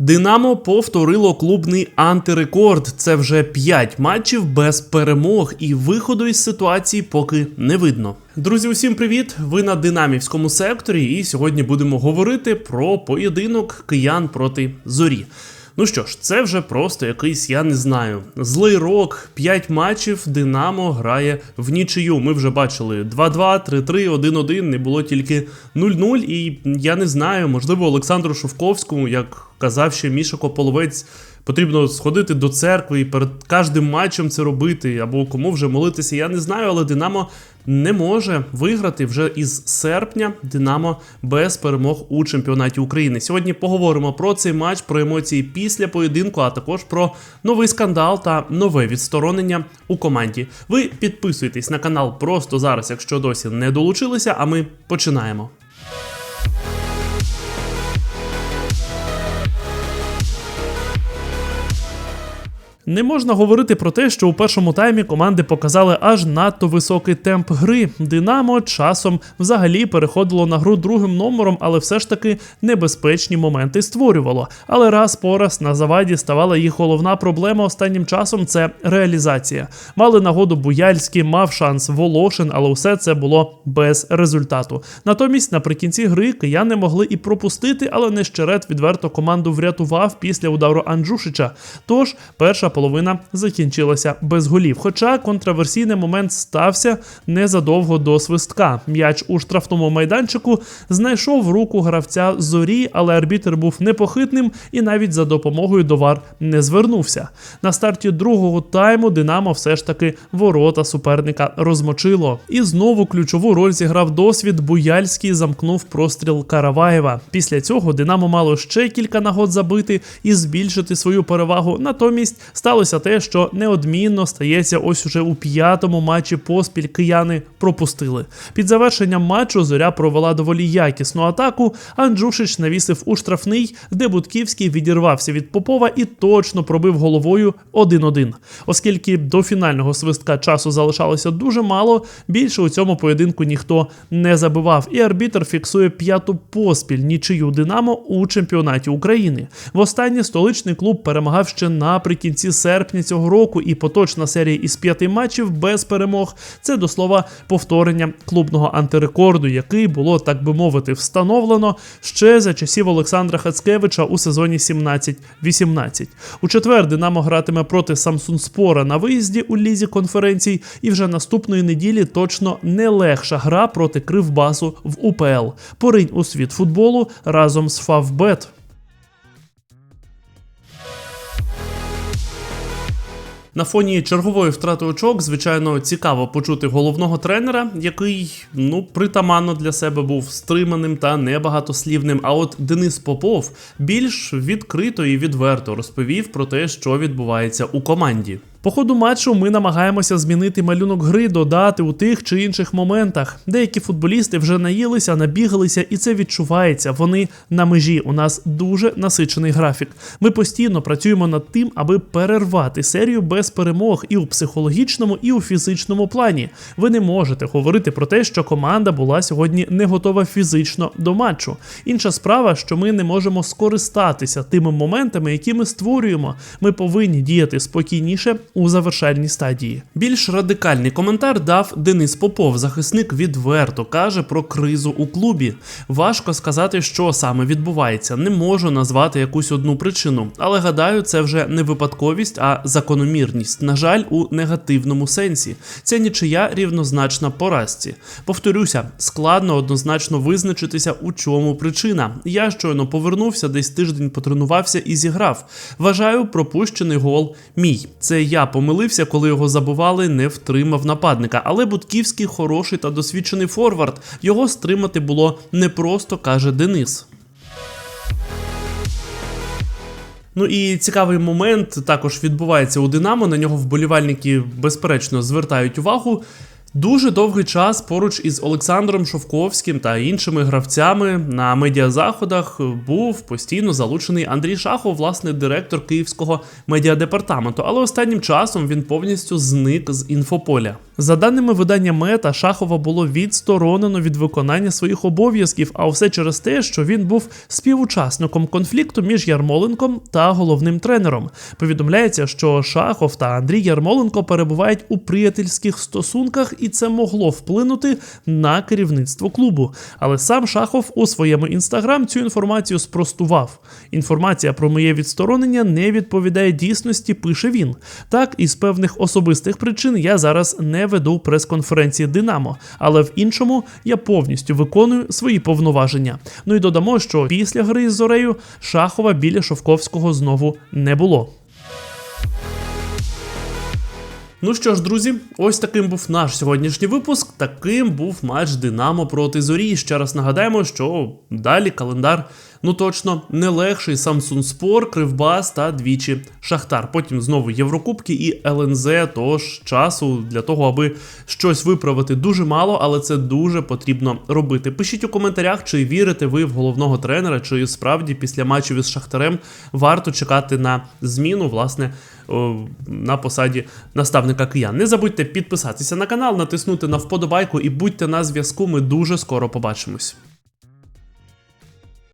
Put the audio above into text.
Динамо повторило клубний антирекорд. Це вже 5 матчів без перемог, і виходу із ситуації поки не видно. Друзі, усім привіт! Ви на динамівському секторі, і сьогодні будемо говорити про поєдинок киян проти зорі. Ну що ж, це вже просто якийсь, я не знаю, злий рок. 5 матчів Динамо грає в нічию. Ми вже бачили 2-2, 3-3, 1-1, не було тільки 0-0. І я не знаю, можливо, Олександру Шовковському, як казав ще Міша Кополовець, потрібно сходити до церкви і перед кожним матчем це робити, або кому вже молитися. Я не знаю, але Динамо не може виграти вже із серпня Динамо без перемог у чемпіонаті України. Сьогодні поговоримо про цей матч, про емоції після поєдинку, а також про новий скандал та нове відсторонення у команді. Ви підписуйтесь на канал просто зараз, якщо досі не долучилися. А ми починаємо. Не можна говорити про те, що у першому таймі команди показали аж надто високий темп гри. Динамо часом взагалі переходило на гру другим номером, але все ж таки небезпечні моменти створювало. Але раз по раз на заваді ставала їх головна проблема останнім часом це реалізація. Мали нагоду Буяльський, мав шанс Волошин, але все це було без результату. Натомість, наприкінці гри кияни могли і пропустити, але Нещерет відверто команду врятував після удару Анджушича. Тож перша половина закінчилася без голів. Хоча контраверсійний момент стався незадовго до свистка. М'яч у штрафному майданчику знайшов руку гравця зорі, але арбітр був непохитним і навіть за допомогою до вар не звернувся. На старті другого тайму Динамо все ж таки ворота суперника розмочило. І знову ключову роль зіграв досвід. Буяльський замкнув простріл Караваєва. Після цього Динамо мало ще кілька нагод забити і збільшити свою перевагу. Натомість сталося те, що неодмінно стається ось уже у п'ятому матчі поспіль кияни пропустили. Під завершенням матчу зоря провела доволі якісну атаку. Анджушич навісив у штрафний, де Будківський відірвався від Попова і точно пробив головою 1-1. Оскільки до фінального свистка часу залишалося дуже мало, більше у цьому поєдинку ніхто не забивав. І арбітр фіксує п'яту поспіль нічию Динамо у чемпіонаті України. Востаннє столичний клуб перемагав ще наприкінці серпня цього року, і поточна серія із п'яти матчів без перемог це до слова повторення клубного антирекорду, який було, так би мовити, встановлено ще за часів Олександра Хацкевича у сезоні 17-18. У четвер Динамо гратиме проти Самсунспора на виїзді у лізі конференцій, і вже наступної неділі точно не легша гра проти Кривбасу в УПЛ. Поринь у світ футболу разом з Фавбет. На фоні чергової втрати очок, звичайно, цікаво почути головного тренера, який ну притаманно для себе був стриманим та небагатослівним. А от Денис Попов більш відкрито і відверто розповів про те, що відбувається у команді. По ходу матчу ми намагаємося змінити малюнок гри, додати у тих чи інших моментах. Деякі футболісти вже наїлися, набігалися, і це відчувається. Вони на межі. У нас дуже насичений графік. Ми постійно працюємо над тим, аби перервати серію без перемог і у психологічному, і у фізичному плані. Ви не можете говорити про те, що команда була сьогодні не готова фізично до матчу. Інша справа, що ми не можемо скористатися тими моментами, які ми створюємо. Ми повинні діяти спокійніше у завершальній стадії. Більш радикальний коментар дав Денис Попов. Захисник відверто каже про кризу у клубі. Важко сказати, що саме відбувається. Не можу назвати якусь одну причину, але гадаю, це вже не випадковість, а закономірність. На жаль, у негативному сенсі. Ця нічия рівнозначна поразці. Повторюся, складно однозначно визначитися, у чому причина. Я щойно повернувся, десь тиждень потренувався і зіграв. Вважаю, пропущений гол мій. Це я помилився, коли його забували, не втримав нападника. Але Будківський хороший та досвідчений форвард. Його стримати було непросто, каже Денис. Ну і цікавий момент також відбувається у Динамо. На нього вболівальники безперечно звертають увагу. Дуже довгий час поруч із Олександром Шовковським та іншими гравцями на медіазаходах був постійно залучений Андрій Шахов, власне, директор київського медіадепартаменту. Але останнім часом він повністю зник з інфополя. За даними видання Мета, Шахова було відсторонено від виконання своїх обов'язків, а все через те, що він був співучасником конфлікту між Ярмоленком та головним тренером. Повідомляється, що Шахов та Андрій Ярмоленко перебувають у приятельських стосунках, і це могло вплинути на керівництво клубу. Але сам Шахов у своєму інстаграм цю інформацію спростував. Інформація про моє відсторонення не відповідає дійсності, пише він. Так, із певних особистих причин я зараз не веду прес-конференції Динамо, але в іншому я повністю виконую свої повноваження. Ну і додамо, що після гри з Зорею Шахова біля Шовковського знову не було. Ну що ж, друзі, ось таким був наш сьогоднішній випуск. Таким був матч Динамо проти Зорі. Ще раз нагадаємо, що далі календар, ну точно, не легший Samsung Sport, Кривбас та двічі Шахтар. Потім знову Єврокубки і ЛНЗ. Тож часу для того, аби щось виправити, дуже мало, але це дуже потрібно робити. Пишіть у коментарях, чи вірите ви в головного тренера, чи справді після матчів із Шахтарем варто чекати на зміну, власне, на посаді наставника киян. Не забудьте підписатися на канал, натиснути на вподобайку і будьте на зв'язку. Ми дуже скоро побачимось.